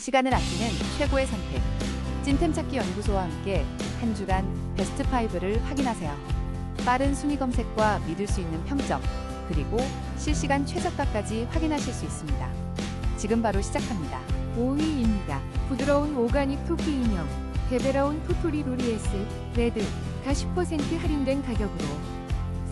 시간을 아끼는 최고의 선택. 찐템 찾기 연구소와 함께 한 주간 베스트 5를 확인하세요. 빠른 순위 검색과 믿을 수 있는 평점, 그리고 실시간 최저가까지 확인하실 수 있습니다. 지금 바로 시작합니다. 5위입니다. 부드러운 오가닉 토끼 인형, 베베라운 토토리 로리에스, 레드, 다10% 할인된 가격으로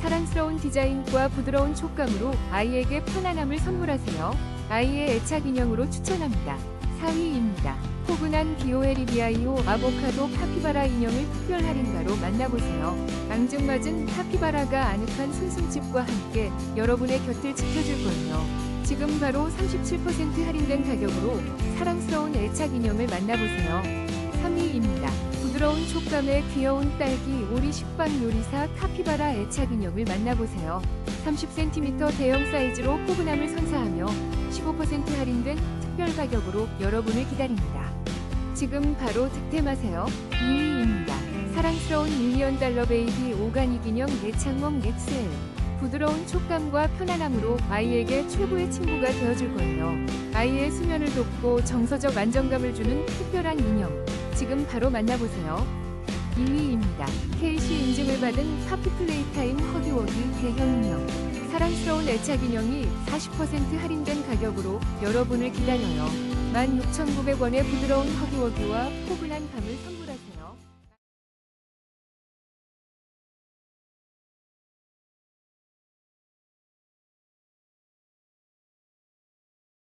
사랑스러운 디자인과 부드러운 촉감으로 아이에게 편안함을 선물하세요. 아이의 애착 인형으로 추천합니다. 4위입니다. 포근한 비오에리비아이오 아보카도 카피바라 인형을 특별 할인가로 만나보세요. 앙증맞은 카피바라가 아늑한 손승집과 함께 여러분의 곁을 지켜줄 거예요. 지금 바로 37% 할인된 가격으로 사랑스러운 애착 인형을 만나보세요. 3위입니다. 부드러운 촉감의 귀여운 딸기 오리 식빵 요리사 카피바라 애착 인형을 만나보세요. 30cm 대형 사이즈로 포근함을 선사하며 15% 할인된 특별 가격으로 여러분을 기다립니다. 지금 바로 득템하세요. 2위입니다. 사랑스러운 밀리언 달러 베이비 오가닉 인형 예창몽 엑셀. 부드러운 촉감과 편안함으로 아이에게 최고의 친구가 되어줄 거예요. 아이의 수면을 돕고 정서적 안정감을 주는 특별한 인형. 지금 바로 만나보세요. 2위입니다. KC 인증을 받은 파피 플레이 타임 허기워기 대형 인형. 사랑스러운 애착 인형이 40% 할인된 가격으로 여러분을 기다려요. 16,900원의 부드러운 허기워기와 포근한 감을 선물하세요.